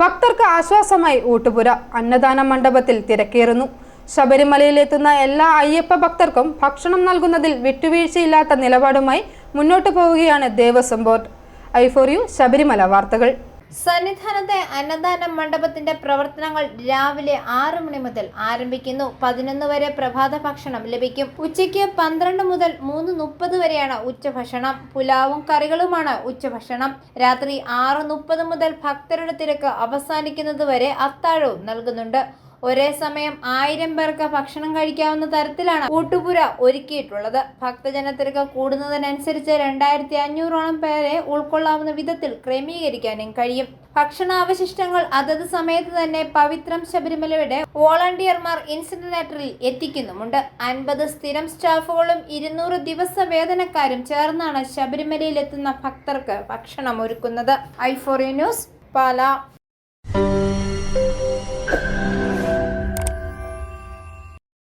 ഭക്തർക്ക് ആശ്വാസമായി ഊട്ടുപുര അന്നദാന മണ്ഡപത്തിൽ തിരക്കേറുന്നു. ശബരിമലയിലെത്തുന്ന എല്ലാ അയ്യപ്പ ഭക്തർക്കും ഭക്ഷണം നൽകുന്നതിൽ വിട്ടുവീഴ്ചയില്ലാത്ത നിലപാടുമായി മുന്നോട്ടു പോവുകയാണ് Devaswom board. I for you Sabarimala വാർത്തകൾ. സന്നിധാനത്തെ അന്നദാന മണ്ഡപത്തിന്റെ പ്രവർത്തനങ്ങൾ രാവിലെ ആറ് മണി മുതൽ ആരംഭിക്കുന്നു. പതിനൊന്ന് വരെ പ്രഭാത ഭക്ഷണം ലഭിക്കും. ഉച്ചയ്ക്ക് പന്ത്രണ്ട് മുതൽ മൂന്ന് മുപ്പത് വരെയാണ് ഉച്ചഭക്ഷണം. പുലാവും കറികളുമാണ് ഉച്ചഭക്ഷണം. രാത്രി ആറ് മുപ്പത് മുതൽ ഭക്തരുടെ തിരക്ക് അവസാനിക്കുന്നത് വരെ അത്താഴവും നൽകുന്നുണ്ട്. ഒരേ സമയം ആയിരം പേർക്ക് ഭക്ഷണം കഴിക്കാവുന്ന തരത്തിലാണ് കൂട്ടുപുര ഒരുക്കിയിട്ടുള്ളത്. ഭക്തജനത്തിരക്ക് കൂടുന്നതിനനുസരിച്ച് രണ്ടായിരത്തി അഞ്ഞൂറോളം പേരെ ഉൾക്കൊള്ളാവുന്ന വിധത്തിൽ ക്രമീകരിക്കാനും കഴിയും. ഭക്ഷണാവശിഷ്ടങ്ങൾ അതത് സമയത്ത് തന്നെ പവിത്രം ശബരിമലയുടെ വോളണ്ടിയർമാർ ഇൻസിനറേറ്ററിൽ എത്തിക്കുന്നുമുണ്ട്. അൻപത് സ്ഥിരം സ്റ്റാഫുകളും ഇരുന്നൂറ് ദിവസ വേതനക്കാരും ചേർന്നാണ് ശബരിമലയിൽ എത്തുന്ന ഭക്തർക്ക് ഭക്ഷണം ഒരുക്കുന്നത് ഐഫോറിയ ന്യൂസ് പാല.